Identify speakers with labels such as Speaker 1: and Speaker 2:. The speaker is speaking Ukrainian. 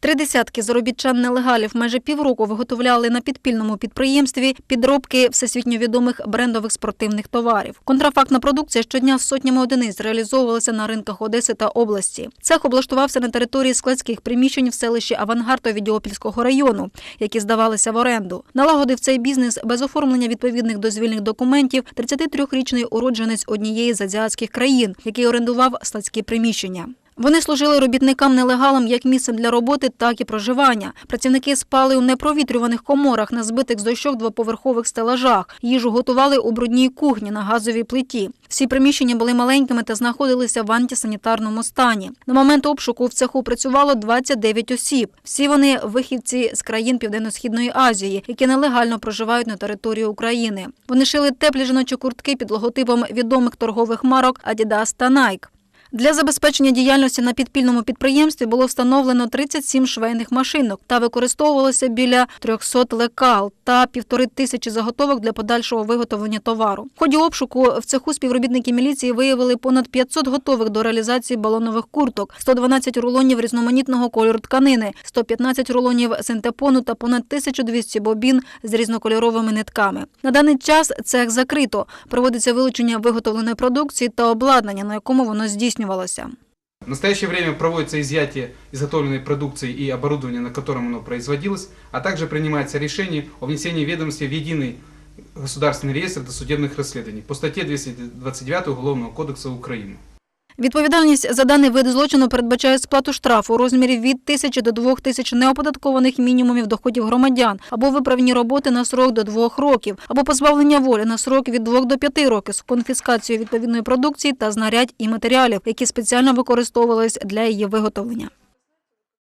Speaker 1: Три десятки заробітчан нелегалів майже півроку виготовляли на підпільному підприємстві підробки всесвітньо відомих брендових спортивних товарів. Контрафактна продукція щодня з сотнями одиниць реалізовувалася на ринках Одеси та області. Цех облаштувався на території складських приміщень в селищі Авангард Овідіопільського району, які здавалися в оренду. Налагодив цей бізнес без оформлення відповідних дозвільних документів 33-річний уродженець однієї з азіатських країн, який орендував складські приміщення. Вони служили робітникам-нелегалам як місцем для роботи, так і проживання. Працівники спали у непровітрюваних коморах на збитих з дощок двоповерхових стелажах. Їжу готували у брудній кухні на газовій плиті. Всі приміщення були маленькими та знаходилися в антисанітарному стані. На момент обшуку в цеху працювало 29 осіб. Всі вони вихідці з країн Південно-Східної Азії, які нелегально проживають на території України. Вони шили теплі жіночі куртки під логотипом відомих торгових марок Adidas та Nike. Для забезпечення діяльності на підпільному підприємстві було встановлено 37 швейних машинок та використовувалося біля 300 лекал та півтори тисячі заготовок для подальшого виготовлення товару. В ході обшуку в цеху співробітники міліції виявили понад 500 готових до реалізації балонових курток, 112 рулонів різноманітного кольору тканини, 115 рулонів синтепону та понад 1200 бобін з різнокольоровими нитками. На даний час цех закрито. Проводиться вилучення виготовленої продукції та обладнання, на якому воно здійснювалося.
Speaker 2: В настоящее время проводится изъятие изготовленной продукции и оборудования, на котором оно производилось, а также принимается решение о внесении ведомости в единый государственный реестр досудебных расследований по статье 229 Уголовного кодекса Украины.
Speaker 1: Відповідальність за даний вид злочину передбачає сплату штрафу у розмірі від тисячі до двох тисяч неоподаткованих мінімумів доходів громадян або виправні роботи на срок до двох років, або позбавлення волі на срок від двох до п'яти років з конфіскацією відповідної продукції та знарядь і матеріалів, які спеціально використовувались для її виготовлення.